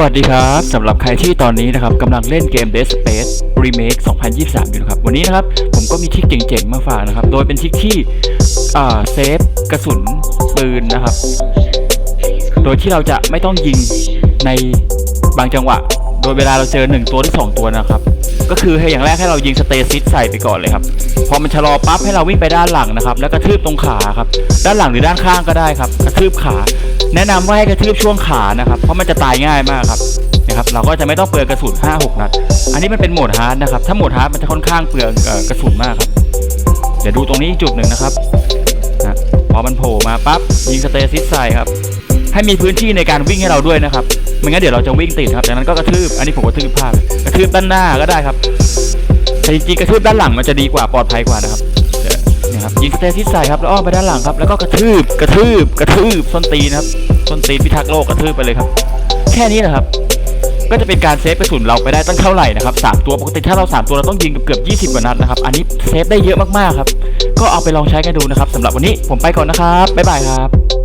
วัสดีครับสำหรับใครที่ตอนนี้นะครับกำลังเล่นเกม Dead Space Remake 2023 อยู่นะครับ วันนี้นะครับ ผมก็มีทริคเจ๋งๆ มาฝากนะครับ โดยเป็นทริคที่อ่าเซฟกระสุนปืนนะครับ โดยที่เราจะไม่ต้องยิงในบางจังหวะ โดยเวลาเราเจอ 1 ตัวที่2ตัวนะครับ ก็คือให้อย่างแรกให้เรายิงสเตซิสใส่ไปก่อนเลยครับ พอมันชะลอปั๊บให้เราวิ่งไปด้านหลังนะครับ แล้วกระทืบตรงขาครับ ด้านหลังหรือด้านข้างก็ได้ครับ กระทืบขา แนะนำว่าให้กระทืบช่วงขานะครับ เพราะมันจะตายง่ายมากครับนะครับ เราก็จะไม่ต้องเปลืองกระสุน 5-6 นัด อันนี้มันเป็นโหมดฮาร์ดนะครับ ถ้าโหมดฮาร์ดมันจะค่อนข้างเปลืองกระสุนมากครับ เดี๋ยวดูตรงนี้อีกจุดหนึ่งนะครับนะพอมันโผล่มาปั๊บยิงสเตซิสใส่ครับ ให้มีพื้นที่ในการวิ่งให้เราด้วยนะครับ ไม่งั้นเดี๋ยวเราจะวิ่งติดครับจากนั้นก็กระทืบ อันนี้ผมกระทืบพลาดกระทืบด้านหน้าก็ได้ครับแต่จริงๆกระทืบด้านหลังมันจะดีกว่าปลอดภัยกว่านะครับ ยิงสเตทิสใส่ครับแล้วอ้อมไปด้านหลังครับ แล้วก็กระทืบกระทืบกระทืบส้นตีนครับส้นตีนพิทักษ์โลกกระทืบไปเลยครับ แค่นี้แหละครับ ก็จะเป็นการเซฟกระสุนเราไปได้ตั้งเท่าไหร่นะครับสามตัวปกติถ้าเราสามตัวเราต้องยิงเกือบ20กว่านัดนะครับ อันนี้เซฟได้เยอะมากๆครับ ก็เอาไปลองใช้กันดูนะครับสำหรับวันนี้ผมไปก่อนนะครับบ๊ายบายครับ